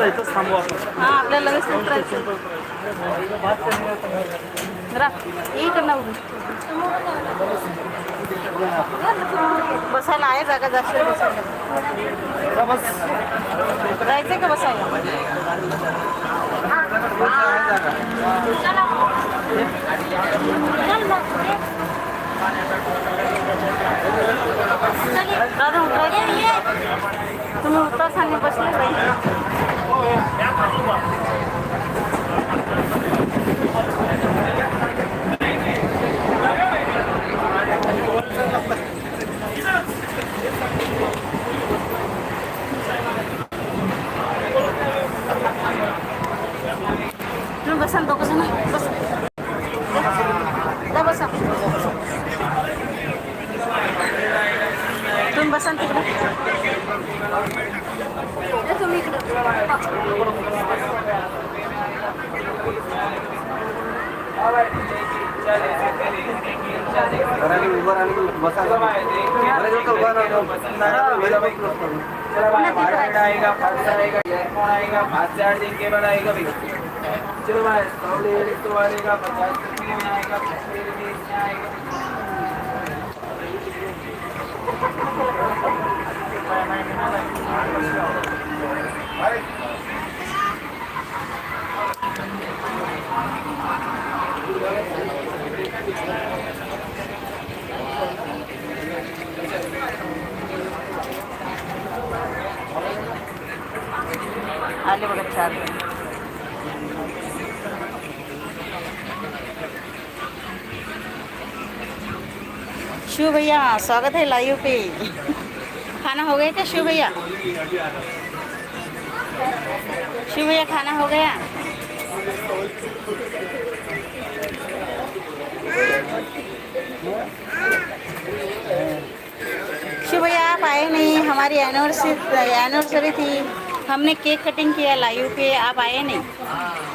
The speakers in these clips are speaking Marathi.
आता इथंच थांबू आपण हा आपल्याला लगेच उतरायचं बसायला आहे जागा जास्त बसायला. बस जायचंय का बसायला? दादा उतरायचं? तुम्ही उतरा सांगे बसले पाहिजे तुम्ही बसा ना दोघं जण बसा जा बसा तुम्ही बसा आएगा फास्ट आएगा एयरफोन आएगा फास्ट चार्जिंग केबल आएगा चलो भाई सौ तो आएगा पचास में आएगा पचास रुपये आएगा आले बघा चार जण. शिव भैया स्वागत है लाइव पे खाना हो गया क्या शिव भैया शिव भैया, खाना हो गया? शिव भैया, आप आए नहीं। हमारी एनिवर्सरी एनिवर्सरी थी। हमने केक कटिंग किया, लाइव पे। आप आए नहीं।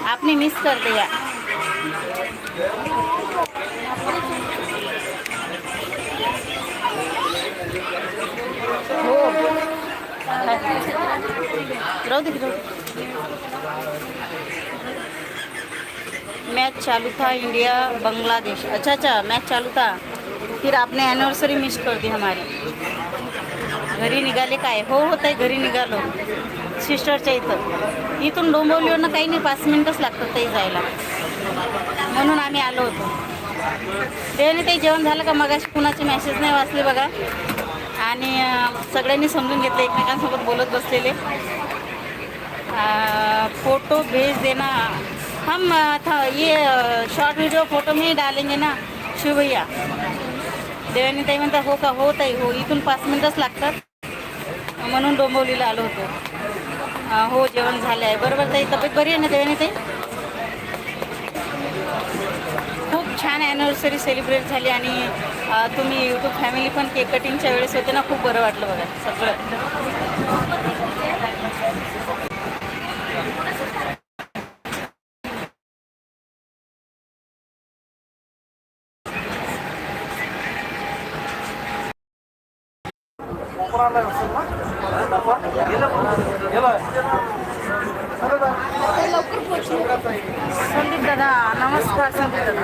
आपने मिस कर दिया। राहू दे राहू मैच चालू था इंडिया बांग्लादेश. अच्छा अच्छा मैच चालू था. फिर आपने एनिवर्सरी मिस कर दी हमारी. घरी निघाले काय? हो होत आहे घरी निघालो. सिस्टरच्या इथं. इथून डोंबिवलीवरनं काही नाही पाच मिनटंच लागतात ते जायला. म्हणून आम्ही आलो होतो. त्याने ते जेवण झालं का? मगाशी कुणाचे मेसेज नाही वाचले बघा. आणि सगळ्यांनी समजून घेतलं एकमेकांसोबत बोलत बसलेले. फोटो भेज देना. हम था ये शॉर्ट व्हिडिओ फोटो मी डालेंगे ना शिव भैया. देवानी ताई म्हणता हो का हो ताई हो इथून पाच मिनटंच लागतात. म्हणून डोंबिवलीला आलो होतो. हो जेवण झालं आहे बरोबर ताई तब्येत बरी आहे ना देवानी ताई? छान ॲनिव्हर्सरी सेलिब्रेट झाली आणि तुम्ही यूट्यूब फॅमिली पण केक कटिंगच्या वेळेस होते ना खूप बरं वाटलं बघा. सगळं. संदीप दादा नमस्कार संदीप दादा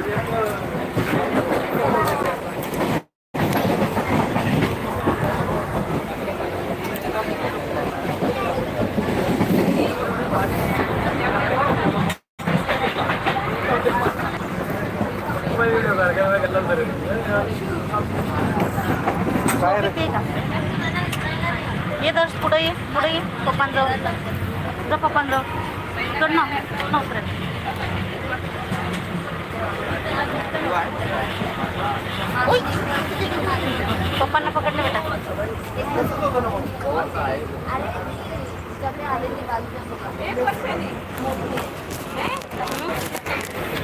किती आहे का? ये दर्श पुढे ये पुढे ये पप्पांजवळ जा पप्पांजवळ इकडं ना पप्पांना पकडलं बेटा.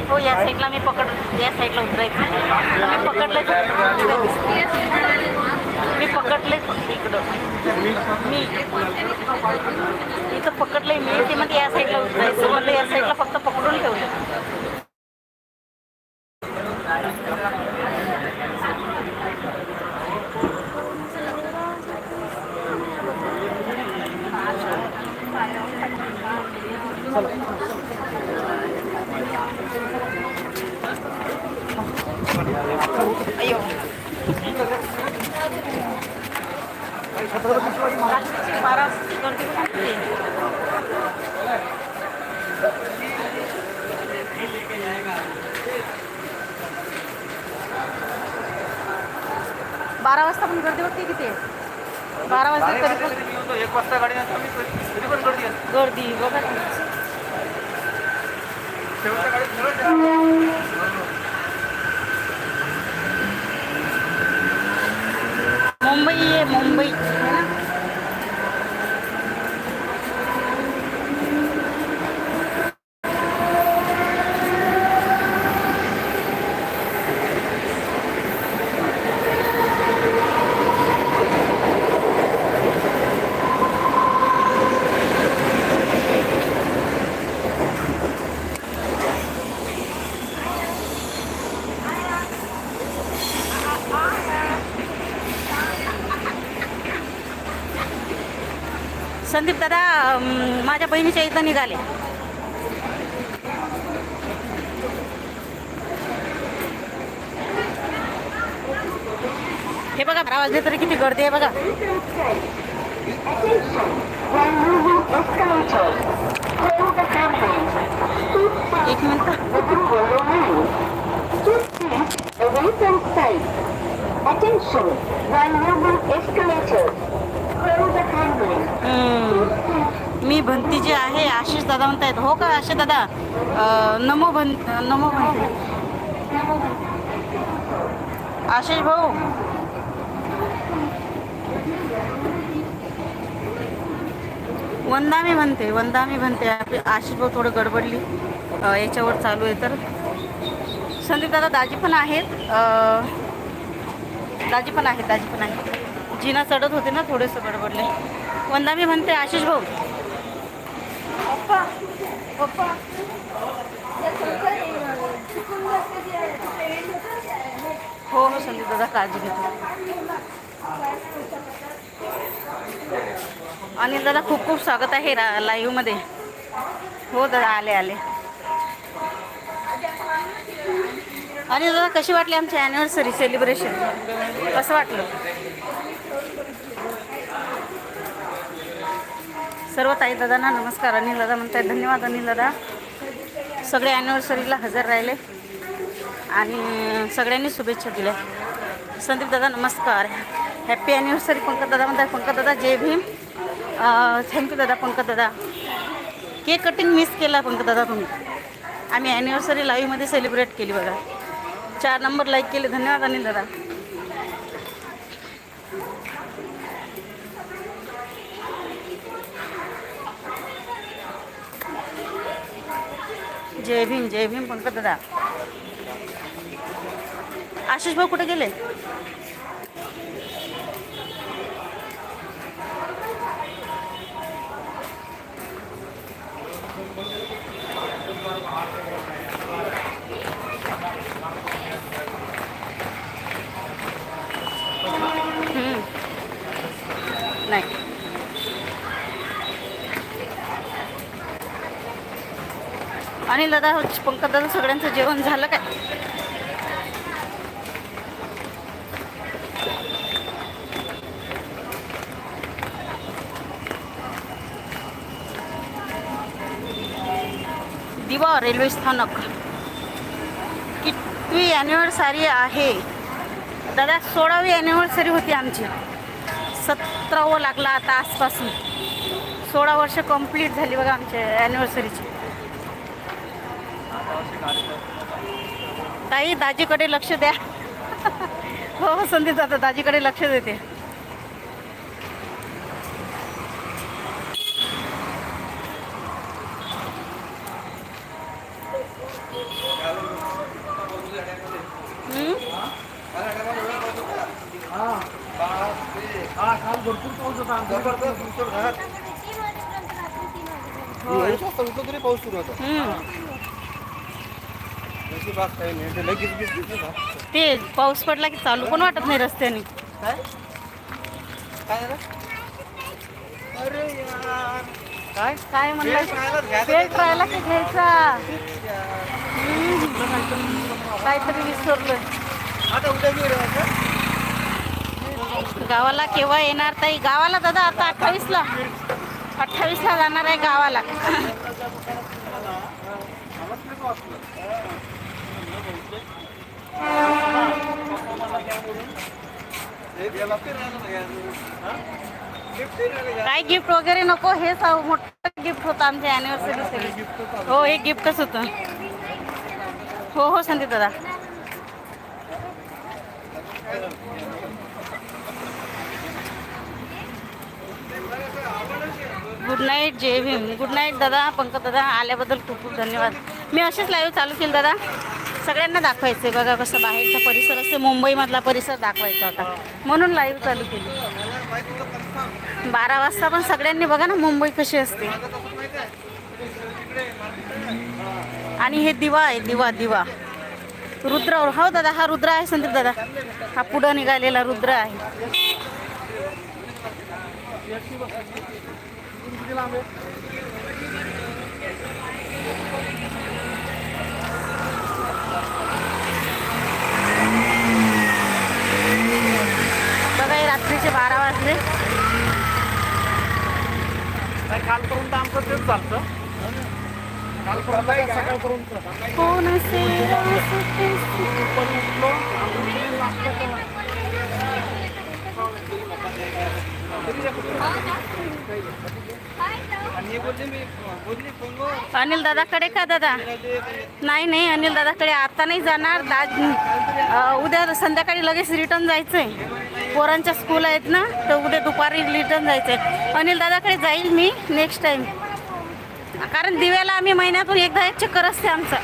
हो या साईडला मी पकड या साईडला उतरायचं. मी पकडलं मी पकडले इकडं. मी. इथं पकडले मी. ते म्हणजे या साईडला उतरायचं म्हणलं या साईडला फक्त पकडून ठेवलं. अयो बारा वाजता पण गर्दी बघते किती आहे? बारा वाजता तरी पण एक वाजता गाडी पण गर्दी गर्दी बघा. मुंबई आहे मुंबई म्हणजे संदीप दादा माझ्या बहिणीच्या इथं निघाले. हे बघा बारा वाजले तरी किती गर्दी आहे बघा. एक मिनिट. मी भंती जी आहे आशिष दादा म्हणतायत हो का आशिष दादा? नमो भन नमो भंती. आशिष भाऊ. वंदामी म्हणते वंदामी म्हणते आपली आशिष भाऊ थोडं गडबडली. याच्यावर चालू आहे तर. संदीप दादा दाजी पण आहेत. दाजी पण आहेत दाजी पण आहेत. जिना चढत होते ना थोडेसं गडबडले. वंदामी म्हणते आशिष भाऊ. हो हो संदीप दादा काळजी घेतो. अनिल दादा खूप खूप स्वागत आहे रा लाईव्हमध्ये हो दादा आले आले. अनिल दादा कशी वाटली आमची ॲनिव्हर्सरी सेलिब्रेशन कसं वाटलं? सर्व ताई दादांना नमस्कार. अनिल दादा म्हणताय धन्यवाद अनिल दादा. सगळे ॲनिव्हर्सरीला हजर राहिले. आणि सगळ्यांनी शुभेच्छा दिल्या. संदीप दादा नमस्कार. हॅप्पी ॲनिव्हर्सरी पंकज दादा म्हणताय पंकज दादा जय भीम. थँक्यू दादा पंकज दादा. केक कटिंग मिस केला पंकज दादा तुम्ही. आम्ही ॲनिव्हर्सरी लाईव्हमध्ये सेलिब्रेट केली बघा. चार नंबर लाईक केले. धन्यवाद अनिल दादा. जय भीम जय भीम पंकज दादा आशिष भाऊ कुठे गेले आणि दादा पंकज दादा सगळ्यांचं जेवण झालं काय? दिवा रेल्वे स्थानक. कितवी ॲनिव्हर्सरी आहे? दादा सोळावी ॲनिव्हर्सरी होती आमची. सतरावं लागला आता आजपासून. सोळा वर्ष कंप्लीट झाली बघा आमच्या ॲनिव्हर्सरीची ताई दाजीकडे लक्ष द्या. हो हो संधी दादा दाजीकडे लक्ष देते. भरपूर पाऊस होता पाऊस सुरू होता हम्म. त्याची बात काही नाही ते पाऊस पडला की चालू. पण वाटत नाही रस्त्याने? काय? काय म्हणलं? राहिला की घ्यायचा. काहीतरी वाटतं. गावाला केव्हा येणार ताई? गावाला दादा आता अठ्ठावीसला. अठ्ठावीसला जाणार आहे गावाला हे गेला ते राहिलं ना घ्यायचं. हा? गिफ्ट ते राहिलं घ्या. काय गिफ्ट वगैरे नको हे मोठं गिफ्ट होतं आमच्या अॅनिव्हर्सरी हो हे गिफ्टच होतं. हो हो संदीप दादा. गुड नाईट जय भीम. गुड नाईट दादा पंकज दादा आल्याबद्दल खूप खूप धन्यवाद. मी असेच लाईव्ह चालू केलं दादा. सगळ्यांना दाखवायचं बघा कसं बाहेरचा परिसर असते मुंबईमधला परिसर दाखवायचा होता. म्हणून लाईव्ह चालू केली. बारा वाजता पण सगळ्यांनी बघा ना मुंबई कशी असते. आणि हे दिवा आहे दिवा दिवा. रुद्र हो दादा हा रुद्र आहे संदीप दादा. हा पुढं निघालेला रुद्र आहे. बघा रात्रीचे बारा वाजले. कालपर्यंत आमचं तेच चालतं. कालपर्यंत सकाळपर्यंत कोण असे अनिल दादाकडे का दादा? नाही नाही अनिल दादाकडे आता नाही जाणार. अं, उद्या संध्याकाळी लगेच रिटर्न जायचंय. पोरांच्या स्कूल आहेत ना तर उद्या दुपारी रिटर्न जायचंय. अनिल दादाकडे जाईल मी नेक्स्ट टाइम कारण दिव्याला आम्ही महिन्यातून एकदा एक चक्कर असते आमचा.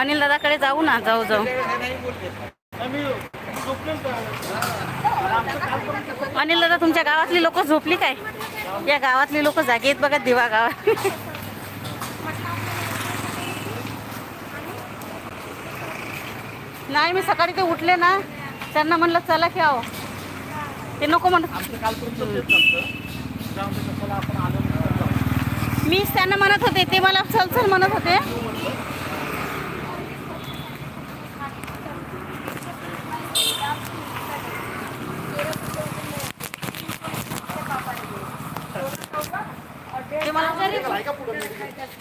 अनिल दादाकडे जाऊ ना जाऊ जाऊ. अनिल दादा तुमच्या गावातली लोक झोपली काय? या गावातली लोक जागे आहेत बघा दिवा गावात नाही मी सकाळी ते उठले ना त्यांना म्हणलं चला की आहो ते नको म्हणत. मीच त्यांना म्हणत होते ते मला चल चल म्हणत होते.